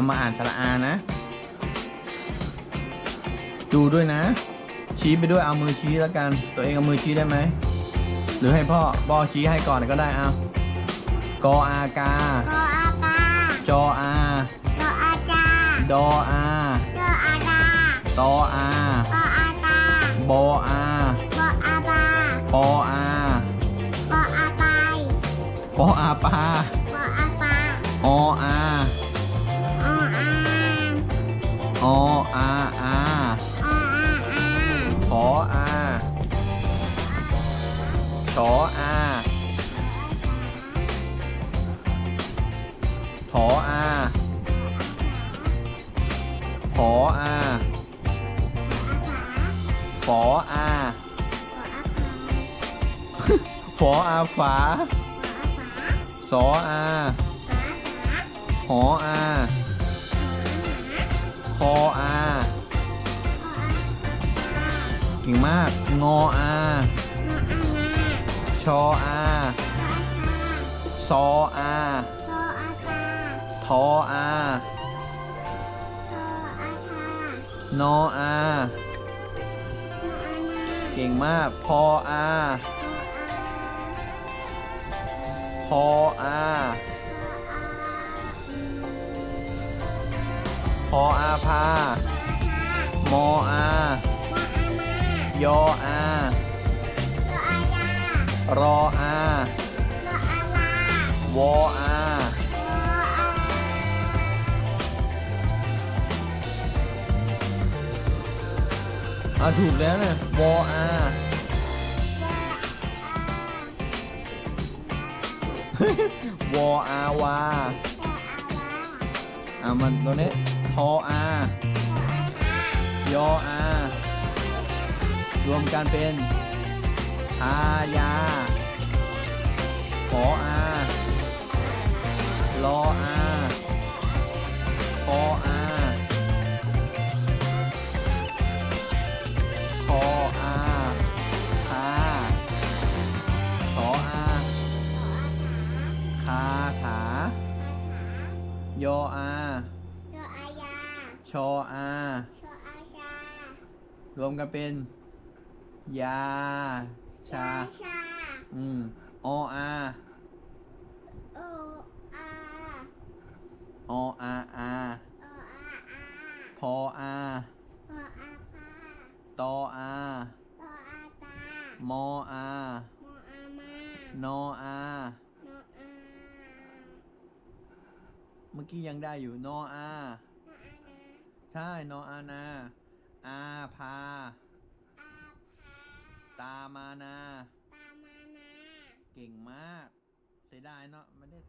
เอามาอ่านสระอานะ ดูด้วยนะ ชี้ไปด้วยเอามือชี้แล้วกัน ตัวเองเอามือชี้ได้ไหม หรือให้พ่อพ่อชี้ให้ก่อนก็ได้เอากออากา กออาปาจออาดออาจาดออาดออาดาตออาปออาตาบออาปออาบาปออาปออาไปปออาปาปออาปา ออา ออาอาอาอาขออาชออาถออาขออาฝออาฝออาฝาสออาหออา ออาเก่งมาก งออาชออาซออาทออานออาเก่งมาก พออาพออา พออาพามออายออารออาวออาอะถูกแล้วเนี่ยวออาวออาวาอะมันตัวนี้ท ออายออารวมกันเป็นทายาขออารออาคออาคออาคาขออาคาขายออา ชออารวมกันเป็น ยา ชาอืมออาออาอาพออาตออามออา นออา เมื่อกี้ยังได้อยู่นออา ใช่นออานา อาพาตามานา เก่งมาก เสียดายเนาะไม่ได้